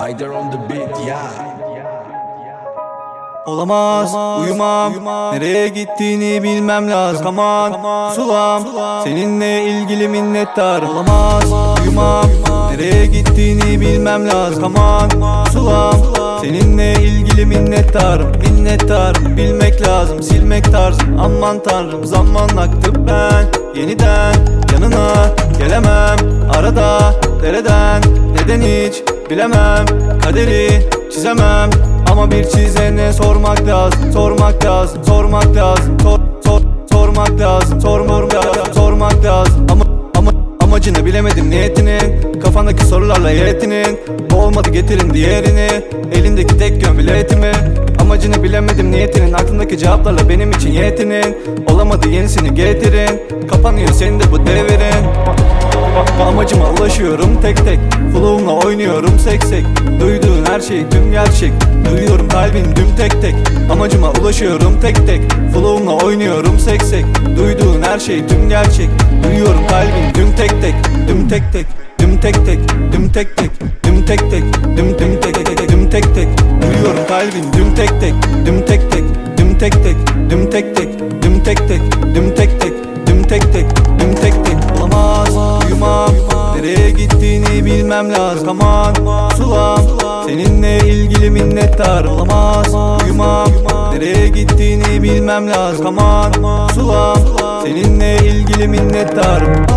Either on the beat, yeah. Olamaz, uyumam, Nereye gittiğini bilmem lazım. Aman, sulam. Seninle ilgili minnettarım Olamaz, uyumam. Nereye gittiğini bilmem lazım. Aman, sulam. Seninle ilgili minnettarım Minnettarım, bilmek lazım. Silmek tarzım, aman tanrım Zaman aktı. Ben Yeniden yanına gelemem. Arada, dereden Neden hiç bilemem Kaderi çizemem. Ama bir çizene sormak lazım Sormak lazım Sormak lazım. Sor, sor, sormak lazım Sormak lazım Sormak lazım. Ama ama amacını bilemedim niyetinin Kafandaki sorularla yetinin olmadı getirin diğerini. Elindeki tek yön biletimi Amacını bilemedim niyetinin. Aklımdaki cevaplarla benim için yetinin Olamadı yenisini getirin. Kapanıyor senin de bu devirin Amacıma ulaşıyorum tek tek Flow'umla oynuyorum sek sek Duyduğun her şey tüm gerçek Duyuyorum kalbin düm tek tek Amacıma ulaşıyorum tek tek Flow'umla oynuyorum sek sek Duyduğun her şey tüm gerçek Duyuyorum kalbin düm tek tek Düm tek tek Düm tek tek Düm tek tek Düm tek tek Düm düm tek tek Düm tek tek Duyuyorum kalbin düm tek tek Düm tek tek Düm tek tek Düm tek tek bilmem lazım. Aman sulam Seninle ilgili minnettar Olamaz Uyumam Nereye gittiğini bilmem lazım. Aman sulam Seninle ilgili minnettarım